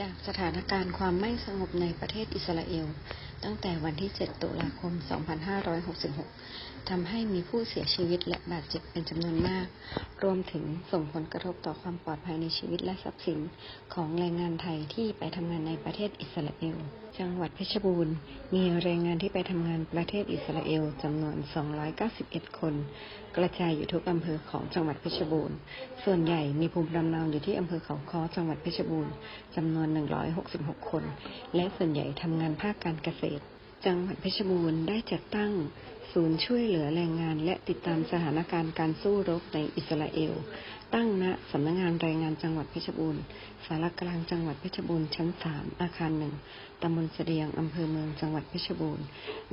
จากสถานการณ์ความไม่สงบในประเทศอิสราเอล ตั้งแต่วันที่ 7 ตุลาคม 2566 ทำให้มีผู้เสียชีวิตและบาดเจ็บเป็นจำนวนมาก รวมถึงส่งผลกระทบต่อความปลอดภัยในชีวิตและทรัพย์สินของแรงงานไทยที่ไปทำงานในประเทศอิสราเอล จังหวัดเพชรบูรณ์ มีแรงงานที่ไปทำงานประเทศอิสราเอลจำนวน 291 คน กระจายอยู่ทุกอำเภอของจังหวัดเพชรบูรณ์ ส่วนใหญ่มีภูมิลำเนาอยู่ที่อำเภอเขาค้อจังหวัดเพชรบูรณ์จำนวน 166 คน และส่วนใหญ่ทำงานภาคการเกษตรจังหวัดเพชรบูรณ์ได้จัดตั้งศูนย์ช่วยเหลือแรงงานและติดตามสถานการณ์การสู้รบในอิสราเอล ตั้งณสำนักงานแรงงานจังหวัดเพชรบูรณ์สารกลางจังหวัดเพชรบูรณ์ชั้น3อาคารหนึ่งตำบลเสดียงอำเภอเมืองจังหวัดเพชรบูรณ์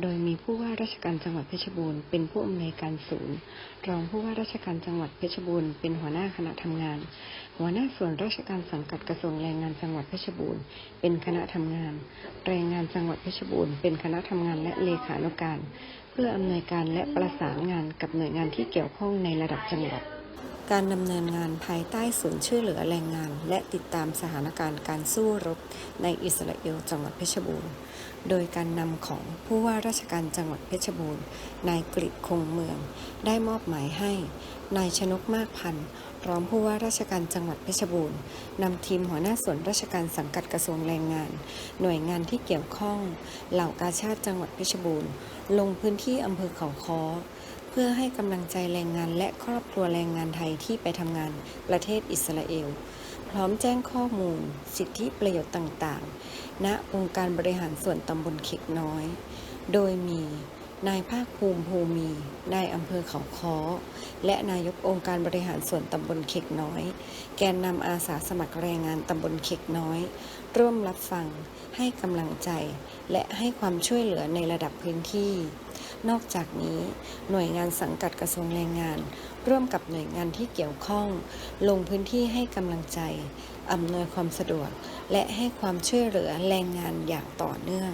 โดยมีผู้ว่าราชการจังหวัดเพชรบูรณ์เป็นผู้อำนวยการศูนย์ รองผู้ว่าราชการจังหวัดเพชรบูรณ์เป็นหัวหน้าคณะทำงาน หัวหน้าส่วนราชการสังกัดกระทรวงแรงงานจังหวัดเพชรบูรณ์ เป็นคณะทำงาน แรงงานจังหวัดเพชรบูรณ์เป็นคณะทำงานและเลขานุการเพื่ออำนวยการและประสานงานกับหน่วยงานที่เกี่ยวข้องในระดับจังหวัด การดำเนินงานภายใต้ศูนย์ช่วยเหลือแรงงาน และติดตามสถานการณ์การสู้รบในอิสราเอลจังหวัดเพชรบูรณ์ โดยการนำของผู้ว่าราชการจังหวัดเพชรบูรณ์ นายกฤษคงเมือง ได้มอบหมายให้ นายชนกมากพันธ์ พร้องผู้ว่าราชการจังหวัดเพชรบูรณ์นำทีมหัวหน้าส่วนราชการสังกัดกระทรวงแรงงาน หน่วยงานที่เกี่ยวข้อง เหล่ากาชาติจังหวัดเพชรบูรณ์ ลงพื้นที่อำเภอเขาค้อเพื่อให้กำลังใจแรงงานและครอบครัวแรงงานไทยที่ไปทำงานประเทศอิสราเอล พร้อมแจ้งข้อมูล สิทธิประโยชน์ต่างๆ ณองค์การบริหารส่วนตำบลเข็กน้อย โดยมี นายภาคภูมิภูมี นายอำเภอเขาค้อ และนายกองค์การบริหารส่วนตำบลเข็กน้อย แกนนำอาสาสมัครแรงงานตำบลเข็กน้อย ร่วมรับฟัง ให้กำลังใจ และให้ความช่วยเหลือในระดับพื้นที่ นอกจากนี้ หน่วยงานสังกัดกระทรวงแรงงาน ร่วมกับหน่วยงานที่เกี่ยวข้อง ลงพื้นที่ให้กำลังใจอำนวยความสะดวก และให้ความช่วยเหลือแรงงานอย่างต่อเนื่อง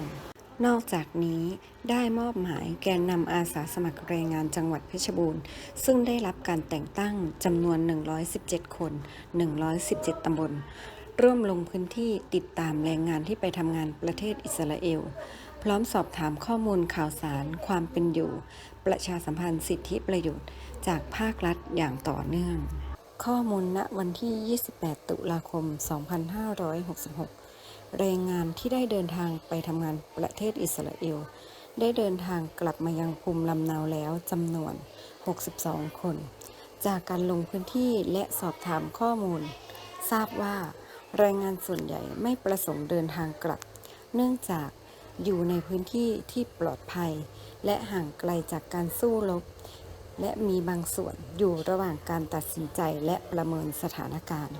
นอกจากนี้ได้มอบหมายแกนนำอาสาสมัครแรงงานจังหวัดเพชรบูรณ์ ซึ่งได้รับการแต่งตั้งจำนวน 117 คน 117 ตำบล ร่วมลงพื้นที่ติดตามแรงงานที่ไปทำงานประเทศอิสราเอล พร้อมสอบถามข้อมูลข่าวสารความเป็นอยู่ ประชาสัมพันธ์สิทธิประโยชน์ จากภาครัฐอย่างต่อเนื่อง ข้อมูลณวันที่ 28 ตุลาคม 2566 แรงงานที่ได้เดินทางไปทำงานประเทศอิสราเอล ได้เดินทางกลับมายังภูมิลำเนาแล้วจำนวน 62 คน จากการลงพื้นที่และสอบถามข้อมูล ทราบว่าแรงงานส่วนใหญ่ไม่ประสงค์เดินทางกลับ เนื่องจากอยู่ในพื้นที่ที่ปลอดภัย และห่างไกลจากการสู้รบ และมีบางส่วนอยู่ระหว่างการตัดสินใจและประเมินสถานการณ์